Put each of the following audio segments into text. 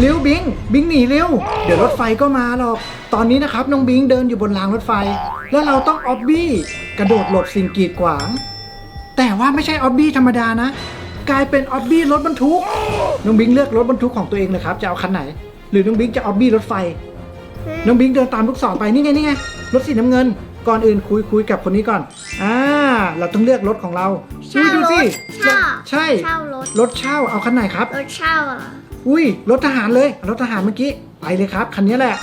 เร็วบิง บิงหนีเร็ว เดี๋ยวรถไฟก็มาหรอก ตอนนี้นะครับน้องบิงเดินอยู่บนรางรถไฟ แล้วเราต้องออบบี้กระโดดหลบสิ่งกีดขวาง แต่ว่าไม่ใช่ออบบี้ธรรมดานะ กลายเป็นออบบี้รถบรรทุก น้องบิงเลือกรถบรรทุกของตัวเองเลยครับ จะเอาคันไหน หรือน้องบิงจะออบบี้รถไฟ น้องบิงเดินตามลูกศรไปนี่ไงนี่ไงรถสีน้ำเงิน ก่อนอื่นคุยคุยกับคนนี้ก่อน อ่า เราต้องเลือกรถของเราอุ้ยดูสิ เช่า ใช่ เช่ารถ รถเช่าเอาคันไหนครับ รถเช่า อุ้ยรถทหารเลยรถทหารเมื่อกี้ไปเลยครับคันนี้แหละ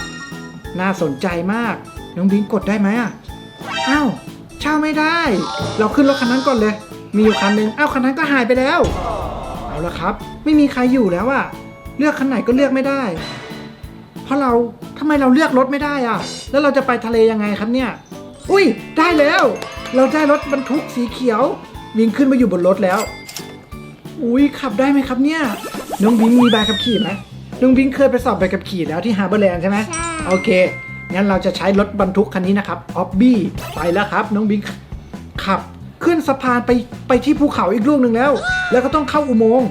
น่าสนใจมากน้องบิงกดได้ไหมอะอ้าวเช่าไม่ได้ เราขึ้นรถคันนั้นก่อนเลย มีอยู่คันหนึ่งอ้าวคันนั้นก็หายไปแล้ว เอาละครับ ไม่มีใครอยู่แล้วอะเลือกคันไหนก็เลือกไม่ได้ เพราะเราทำไมเราเลือกรถไม่ได้อะ แล้วเราจะไปทะเลยังไงครับเนี่ย อุ้ยได้แล้ว เราได้รถบรรทุกสีเขียววิ่งขึ้นมาอยู่บนรถแล้ว อุ้ยขับได้ไหมครับเนี่ย น้องบิงมีใบขับขี่ไหมน้องบิงเคยไปสอบใบขับขี่แล้วที่ฮาร์เบอร์แลนด์ใช่ไหมใช่โอเค งั้นเราจะใช้รถบรรทุกคันนี้นะครับออบบี้ไปแล้วครับ น้องบิงขับขึ้นสะพานไปไปที่ภูเขาอีกลูกหนึ่งแล้ว แล้วก็ต้องเข้าอุโมงค์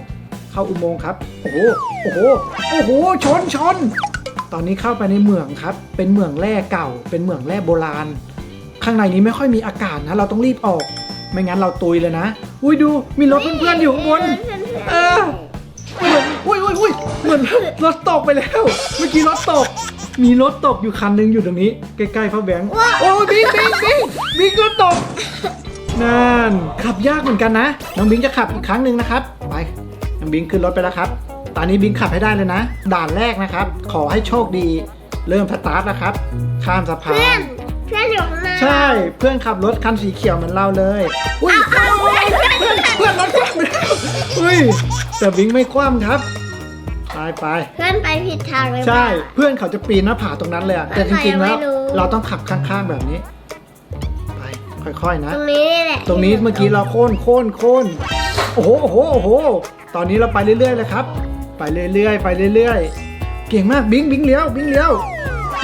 เข้าอุโมงค์ครับ โอ้โห โอ้โห โอ้โห ชนชน ตอนนี้เข้าไปในเมืองครับ เป็นเมืองแร่เก่า เป็นเมืองแร่โบราณ ข้างในนี้ไม่ค่อยมีอากาศนะ เราต้องรีบออก ไม่งั้นเราตุยเลยนะ อุ้ยดู มีรถเพื่อนๆอยู่ข้างบน เออเหมื อนอุ้ยอุ้ยอุ้ยเหมือนรถตกไปแล้ว เมื่อกี้รถตก มีรถตกอยู่คันหนึงอยู่ตรงนี้ ใกล้ๆพ่อแบงค์โอ้ยบิงบิงบิงบิงก็ตกนั่นขับยากเหมือนกันนะ น้องบิงจะขับอีกครั้งหนึ่งนะครับ ไปน้องบิงขึ้นรถไปแล้วครับ ตอนนี้บิงขับให้ได้เลยนะ ด่านแรกนะครับ ขอให้โชคดี เริ่มสตาร์ทนะครับ ข้ามสะพาเพื่อนนเพื่อนอยู่ข้างหน้าใช่ เพื่อนขับรถคันสีเขียวเหมือนเราเลย อุ้ยเอาเอาเพื่อนรถคว่ำไปแล้วอุ้ย แต่บิงไม่คว่ำครับ ไปไปเพื่อนไปผิดทางเลยใช่ว่ะเพื่อนเขาจะปีนหน้าผาตรงนั้นเลยอะแต่จริงๆแล้วไม่รู้เราต้องขับข้างๆแบบนี้ ไปค่อยๆนะ ตรงนี้นี่แหละตรงนี้เมื่อกี้เราโค่นโค่นโค่นโอ้โหโอ้โหโอ้โหตอนนี้เราไปเรื่อยๆเลยครับ ไปเรื่อยๆไปเรื่อยๆ เก่งมากบิงบิงเลี้ยวบิงเลี้ยว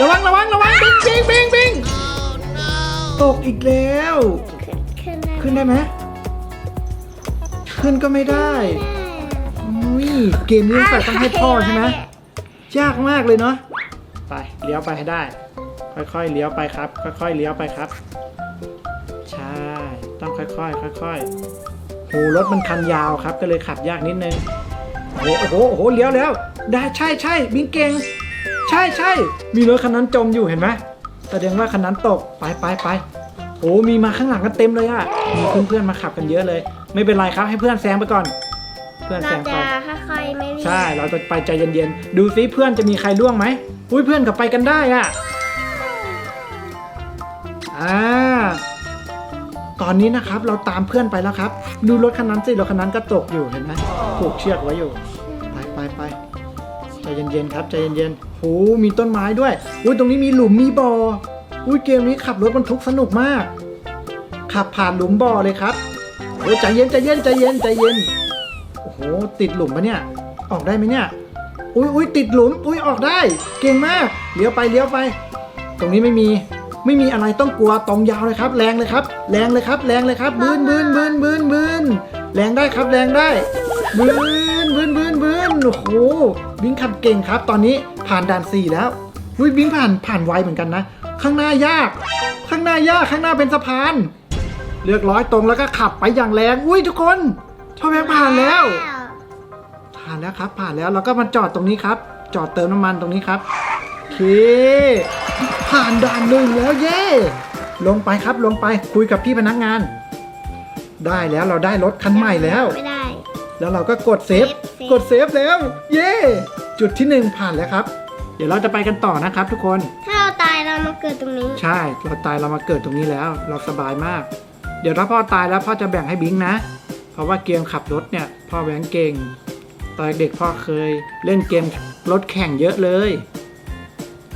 ระวังระวังระวังบิงบิงบิงบิงตกอีกแล้ว ขึ้นได้ขึ้นได้ไหมขึ้นก็ไม่ได้ อุ้ยเกมนี้ต้องใส่ต้องให้พ่อใช่ไหมยากมากเลยเนาะไปเลี้ยวไปให้ได้ ค่อยๆเลี้ยวไปครับ ค่อยๆเลี้ยวไปครับ ใช่ ต้องค่อยๆค่อยๆโหรถมันคันยาวครับ ก็เลยขับยากนิดนึงโอ้โหโอ้โหโอ้โหเลี้ยวแล้ว ได้ใช่ใช่บิงเก่งใช่ใช่มีรถคันนั้นจมอยู่เห็นไหมแสดงว่าคันนั้นตกไปไปไปโอ้มีมาข้างหลังกันเต็มเลยอะมีเพื่อนๆมาขับกันเยอะเลย ไม่เป็นไรครับให้เพื่อนแซงไปก่อน เพื่อนเราแซงจะไปค่อยๆไม่รีบใช่เราจะไปใจเย็นๆดูซิเพื่อนจะมีใครล่วงไหมอุ้ยเพื่อนกับไปกันได้อะอ่าตอนนี้นะครับเราตามเพื่อนไปแล้วครับ ดูรถคันนั้นสิรถคันนั้นก็ตกอยู่เห็นไหมผูกเชือกไว้อยู่ ไปไปไปใจเย็นๆครับใจเย็นๆโหมีต้นไม้ด้วยอุ้ยตรงนี้มีหลุมมีบ่ออุ้ยเกมนี้ขับรถบรรทุกสนุกมาก ขับผ่านหลุมบ่อเลยครับโอ้ใจเย็นใจเย็นใจเย็นใจเย็น โอ้โห ติดหลุมปะเนี่ย ออกได้ไหมเนี่ย อุ้ยอุ้ยติดหลุม อุ้ยออกได้ เก่งมาก เลี้ยวไปเลี้ยวไป ตรงนี้ไม่มี ไม่มีอะไรต้องกลัว ตรงยาวเลยครับ แรงเลยครับ แรงเลยครับ แรงเลยครับบืนบืนบืนบืนบืนแรงได้ครับ แรงได้บืนบืนบืนบืนโอ้โห บิงขับเก่งครับ ตอนนี้ผ่านด่านสี่แล้วอุ้ยบิงผ่านผ่านไวเหมือนกันนะ ข้างหน้ายาก ข้างหน้ายาก ข้างหน้าเป็นสะพาน เลือกร้อยตรงแล้วก็ขับไปอย่างแรง อุ้ยทุกคน ชอบแบงผ่านแล้ว ผ่านแล้วครับ ผ่านแล้วเราก็มาจอดตรงนี้ครับ จอดเติมน้ำมันตรงนี้ครับโอเค ผ่านด่านหนึ่งแล้วเย่ลงไปครับลงไปคุยกับพี่พนักงาน ได้แล้วเราได้รถคันใหม่แล้ว ไม่ได้ แล้วเราก็กดเซฟเซฟ เซฟ กดเซฟแล้ว เย่จุดที่หนึ่งผ่านแล้วครับ เดี๋ยวเราจะไปกันต่อนะครับ ทุกคน ถ้าเราตายเรามาเกิดตรงนี้ ใช่เราตายเรามาเกิดตรงนี้แล้ว เราสบายมาก เดี๋ยวถ้าพ่อตายแล้วพ่อจะแบ่งให้บิงนะเพ ราะว่าเกมขับรถเนี่ยพ่อแบงค์เก่ง ตอนเด็กพ่อเคยเล่นเกมรถแข่งเยอะเลย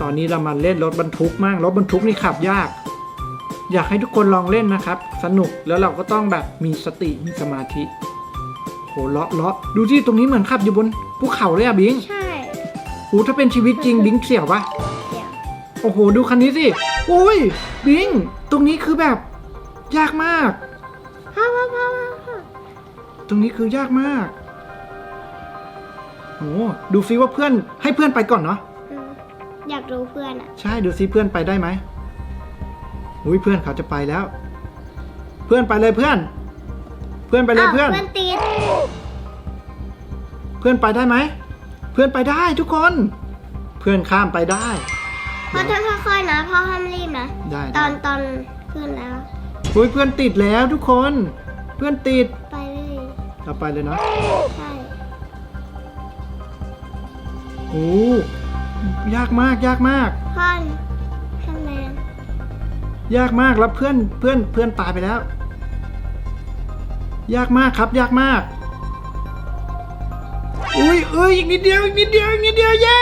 ตอนนี้เรามาเล่นรถบรรทุกมั่งรถบรรทุกนี่ขับยาก อยากให้ทุกคนลองเล่นนะครับ สนุกแล้วเราก็ต้องแบบมีสติมีสมาธิโหเลาะเลาะดูที่ตรงนี้เหมือนขับอยู่บนภูเขาเลยอะบิงใช่โหถ้าเป็นชีวิตจริงบิงเสี่ยวปะเดี๋ยวโอ้โหดูคันนี้สิอุ้ยบิงตรงนี้คือแบบยากมากพ่อพ่อพ่อพ่อ ตรงนี้คือยากมากโอ้ดูซิว่าเพื่อนให้เพื่อนไปก่อนเนาะอืมอยากรู้เพื่อนอะ ใช่ดูซิเพื่อนไปได้ไหมอุ้ยเพื่อนเขาจะไปแล้ว เพื่อนไปเลยเพื่อน เพื่อนไปเลยอ้าวเพื่อนเพื่อนติดเพื่อนไปได้ไหม เพื่อนไปได้ทุกคน เพื่อนข้ามไปได้พ่อต้องค่อยๆนะพ่อห้ามรีบนะ ได้ตได้อนตอนเพื่อนแล้ว อุ้ยเพื่อนติดแล้วทุกคน เพื่อนติดไป เลยเราไปเลยเนาะใช่โอ้ยากมากยากมากพ่อทำแรงยากมากแล้วเพื่อนเพื่อนเพื่อนตายไปแล้ว ยากมากครับ ยากมากอุ้ยเอ้ยอีกนิดเดียวอีกนิดเดียวอีกนิดเดียวเย้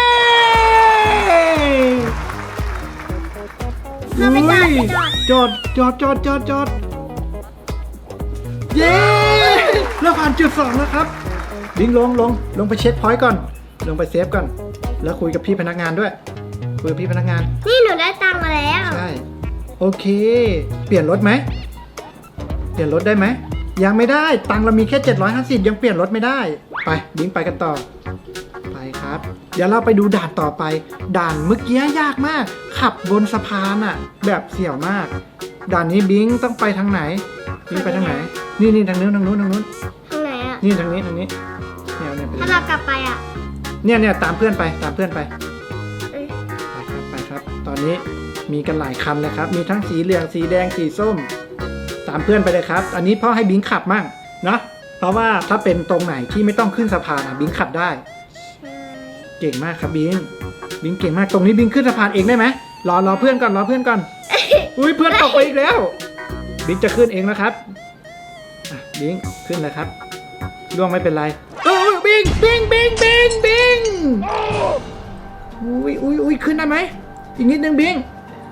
พ่อไปจอดไปจอดจอดจอดจอดจอดจอดเย้ เราผ่านจุดสองแล้วครับบิงลงลงลงไปเช็คพอยต์ก่อน ลงไปเซฟก่อน แล้วคุยกับพี่พนักงานด้วย คุยกับพี่พนักงาน นี่หนูได้ตังค์มาแล้ว ใช่ โอเค เปลี่ยนรถไหม เปลี่ยนรถได้ไหม ยังไม่ได้ ตังค์เรามีแค่ 750 ยังเปลี่ยนรถไม่ได้ ไปบิงไปกันต่อ ไปครับ เดี๋ยวเราไปดูด่านต่อไป ด่านเมื่อกี้ยากมาก ขับบนสะพานอะแบบเสี่ยวมาก ด่านนี้บิงต้องไปทางไหนบิงไปทางไหนนี่นี่ทางนู้นทางนู้นทางนู้นทางไหนอะนี่ทางนี้ทางนี้เนี่ยเนี่ยไปถ้าเรากลับไปอะเนี่ยเนี่ยตามเพื่อนไปตามเพื่อนไปเอ้ยไปครับไปครับ ตอนนี้มีกันหลายคันเลยครับ มีทั้งสีเหลืองสีแดงสีส้ม ตามเพื่อนไปเลยครับ อันนี้พ่อให้บิงขับมั่งเนาะเพราะว่าถ้าเป็นตรงไหนที่ไม่ต้องขึ้นสะพานอะบิงขับได้ ใช่เก่งมากครับบิงบิงเก่งมากตรงนี้บิงขึ้นสะพานเองได้ไหมรอรอเพื่อนก่อนรอเพื่อนก่อน อุ้ยเพื่อนตกไปอีกแล้ว บิงจะขึ้นเองแล้วครับอะ บิงขึ้นเลยครับล่วงไม่เป็นไรเออบิงบิงบิงบิงบิงอุ้ยอุ้ยอุ้ยขึ้นได้ไหมอีกนิดนึงบิง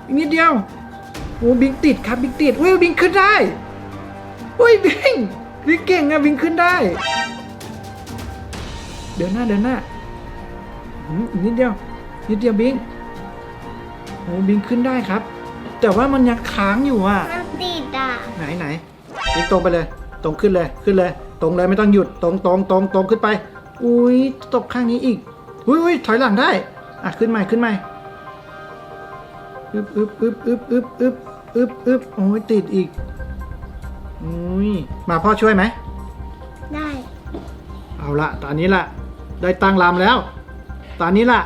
อีกนิดเดียวโอ้บิงติดครับบิงติดอุ้ยบิงขึ้นได้อุ้ยบิงบิงเก่งอะบิงขึ้นได้ เดินหน้าเดินหน้าอืมอีกนิดเดียวนิดเดียวบิงโอ้บิงขึ้นได้ครับ แต่ว่ามันยังค้างอยู่อะมันติดอะไหนไหนบิงตรงไปเลย ตรงขึ้นเลยขึ้นเลย ตรงเลยไม่ต้องหยุดตรงตรงตรงตรงขึ้นไป อุ้ยตกข้างนี้อีกอุ้ยอุ้ยถอยหลังได้อะขึ้นใหม่ขึ้นใหม่อึบอึบอึบอึบอึบอึบอึบอึบโอ้ยติดอีกอุ้ยมาพ่อช่วยไหมได้ เอาละตอนนี้ละได้ตั้งลำแล้ว ตอนนี้ละ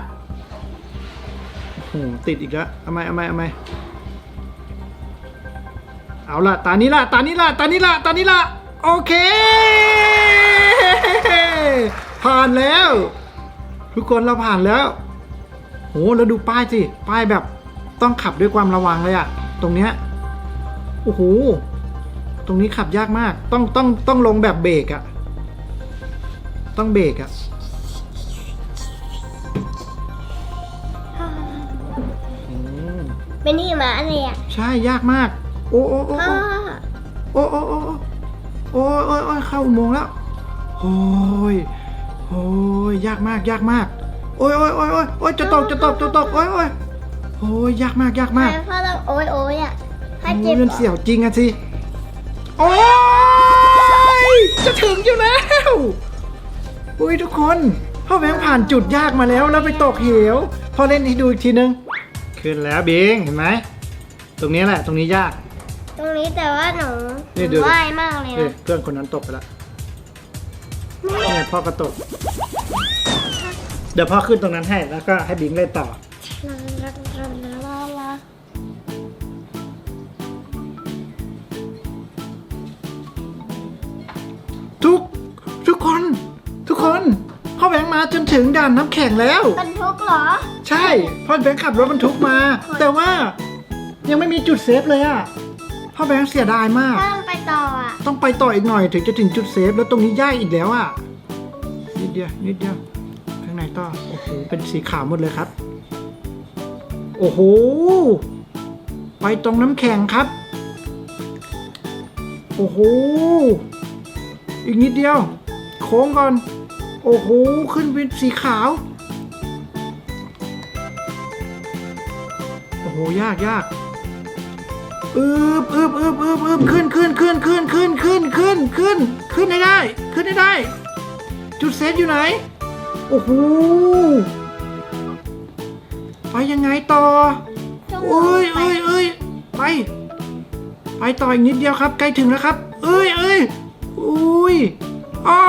โอ้โหติดอีกแล้วเอาไหมเอาไหมเอาไหมเอาละตอนนี้ละตอนนี้ละตอนนี้ละตอนนี้ละ โอเค ผ่านแล้ว ทุกคนเราผ่านแล้วโหแล้วดูป้ายสิ ป้ายแบบต้องขับด้วยความระวังเลยอะตรงเนี้ยโอ้โหตรงนี้ขับยากมาก ต้องต้องต้องลงแบบเบรกอะต้องเบรกอะอืมเป็นที่มาอะไรอะ ใช่ยากมาก โอ้โอ้โอ้พ่อโอ้โอ้ โอ้โอ้โอ้โอ้โอ้เข้าอุโมงค์แล้วโอ้ยโอ้ยยากมากยากมาก โอ้ยโอ้ยโอ้ยโอ้ยโอ้ยจะตกจะตกจะตกโอ้ยโอ้ยโอ้ยยากมากยากทำไมมากพ่อต้องโอ๊ยโอ๊ยอะถ้าโอ้เจ็ยบมันเสียวจริงอะสิโอ้ยจะถึงอยู่แล้วอุ้ยทุกคนพ่อแบงค์ผ่านจุดยากมาแล้วแล้วไปตกเหวพ่อเล่นให้ดูอีกทีนึงขึ้นแล้วบิงเห็นไหมตรงนี้แหละตรงนี้ยาก ตรงนี้แต่ว่าหนูนี่ดูว่ายมากเลยเอ้ยนะเพื่อนคนนั้นตกไปแล้วเนี่ยพ่อก็ตก เดี๋ยวพ่อขึ้นตรงนั้นให้แล้วก็ให้บิงเล่นต่อทุกทุกคน ทุกคนพ่อแบงค์มาจนถึงด่านน้ำแข็งแล้ว บรรทุกเหรอ ใช่พ่อแบงค์ขับรถบรรทุกมา แต่ว่ายังไม่มีจุดเซฟเลยอะ พ่อแบงค์เสียดายมากถ้าต้องไปต่ออะ ต้องไปต่ออีกหน่อยถึงจะถึงจุดเซฟ แล้วตรงนี้ยากอีกแล้วอะนิดเดียว นิดเดียวข้างในต่อโอ้โหเป็นสีขาวหมดเลยครับ โอ้โห ไปตรงน้ำแข็งครับ โอ้โห อีกนิดเดียว โค้งก่อน โอ้โห ขึ้นเป็นสีขาว โอ้โห ยากยาก อึบอึบอึบอึบอึบขึ้นขึ้นขึ้นขึ้นขึ้นขึ้นขึ้นขึ้นขึ้นให้ได้ ขึ้นให้ได้ จุดเซฟอยู่ไหน โอ้โหไปยังไงต่อเอ้ยเอ้ยเอ้ยไป ไปต่ออีกนิดเดียวครับ ใกล้ถึงแล้วครับเอ้ยเอ้ยอุ้ยอ้า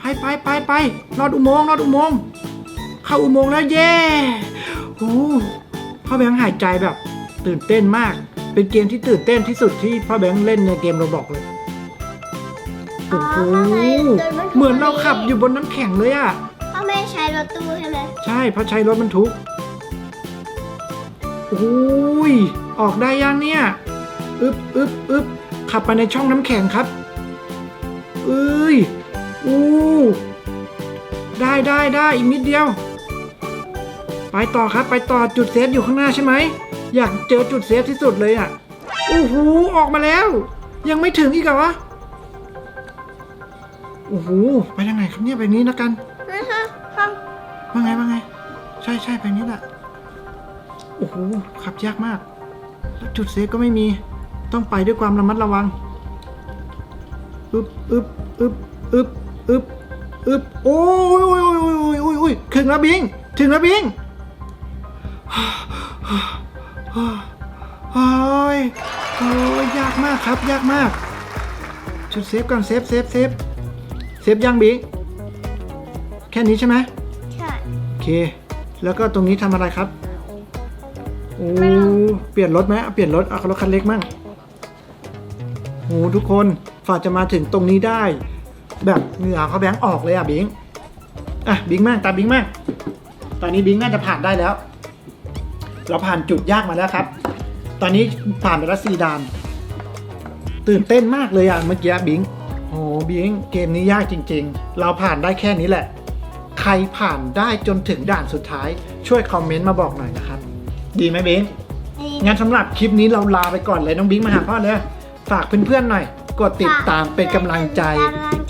ไปไปไปไปลอดอุโมงค์ลอดอุโมงค์เข้าอุโมงค์แล้วเย่โอ้พ่อแบงค์หายใจแบบ ตื่นเต้นมาก เป็นเกมที่ตื่นเต้นที่สุดที่พ่อแบงค์เล่นในเกมเราบอกเลยโอ้โหเหมือนเราขับอยู่บนน้ำแข็งเลยอะเขาไม่ใช้รถตู้ใช่ไหมใช่เพราะใช้รถบรรทุกโอ้ยออกได้ยังเนี่ยอึบอึบอึบขับไปในช่องน้ำแข็งครับเอ้ยอู้ได้ได้ได้อีกนิดเดียว ไปต่อครับไปต่อจุดเซฟอยู่ข้างหน้าใช่ไหม อยากเจอจุดเซฟที่สุดเลยอะโอ้โหออกมาแล้ว ยังไม่ถึงอีกเหรอโอ้โหไปทางไหนครับเนี่ยไปนี้นะกันนะคะห้องว่าไงว่าไง ใช่ใช่ไปนี้แหละโอ้โหขับยากมากแล้วจุดเซฟก็ไม่มีต้องไปด้วยความระมัดระวังอึบอึบอึบอึบอึบอึบโอ้ยโอ้ยโอ้ยโอ้ยโอ้ยโอ้ยถึงแล้วบิง ถึงแล้วบิง โอ้ยโอ้ยยากมากครับ ยากมากจุดเซฟก่อนเซฟเซฟเซฟเซฟยังบิงแค่นี้ใช่ไหมใช่โอเค แล้วก็ตรงนี้ทำอะไรครับโอ้เปลี่ยนรถไหมเอาเปลี่ยนรถเอารถคันเล็กมั่งโอ้ทุกคนฝ่าจะมาถึงตรงนี้ได้ แบบเหงื่อเขาแบงค์ออกเลยอะบิงอะบิงมากตามบิงมาก ตอนนี้บิงน่าจะผ่านได้แล้ว เราผ่านจุดยากมาแล้วครับ ตอนนี้ผ่านไปแล้วสี่ด่าน ตื่นเต้นมากเลยอะเมื่อกี้บิงโอ้บิงเกมนี้ยากจริง ๆ เราผ่านได้แค่นี้แหละ ใครผ่านได้จนถึงด่านสุดท้าย ช่วยคอมเมนต์มาบอกหน่อยนะครับ ดีไหมบิงนี่งั้นสำหรับคลิปนี้เราลาไปก่อนเลยน้องบิงมาหาพ่อเลยฝากเพื่อนๆหน่อย กดติดตามเป็นกำลังใจกำลัง